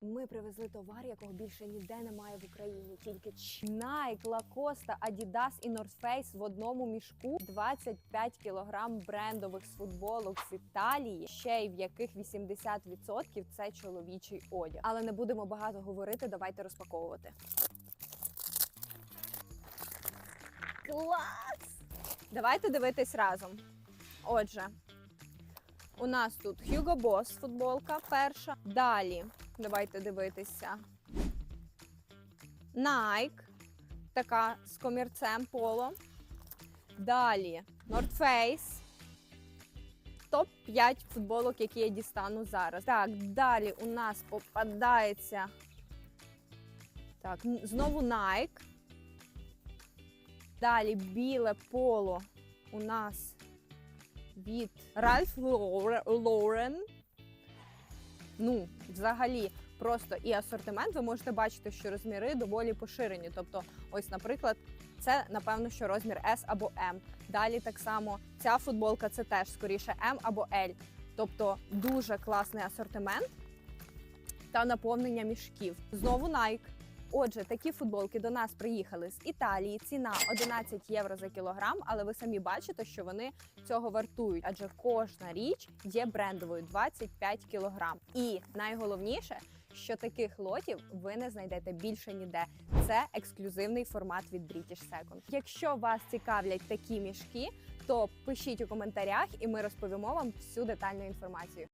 Ми привезли товар, якого більше ніде немає в Україні. Тільки Nike, Lacoste, Adidas і North Face в одному мішку. 25 кілограм брендових з футболок з Італії, ще й в яких 80% це чоловічий одяг. Але не будемо багато говорити. Давайте розпаковувати. Клас! Давайте дивитись разом. Отже, у нас тут Hugo Boss футболка перша. Далі давайте дивитися. Nike, така з комірцем поло. Далі North Face. Топ-5 футболок, які я дістану зараз. Так, далі у нас попадається. Так, знову Nike. Далі біле поло у нас від Lauren- Lauren. Ну, взагалі, просто і асортимент ви можете бачити, що розміри доволі поширені. Тобто, ось, наприклад, це напевно, що розмір S або M. Далі так само ця футболка це теж скоріше M або L. Тобто дуже класний асортимент та наповнення мішків. Знову Nike. Отже, такі футболки до нас приїхали з Італії. Ціна 11 євро за кілограм, але ви самі бачите, що вони цього вартують, адже кожна річ є брендовою 25 кілограм. І найголовніше, що таких лотів ви не знайдете більше ніде. Це ексклюзивний формат від British Second. Якщо вас цікавлять такі мішки, то пишіть у коментарях, і ми розповімо вам всю детальну інформацію.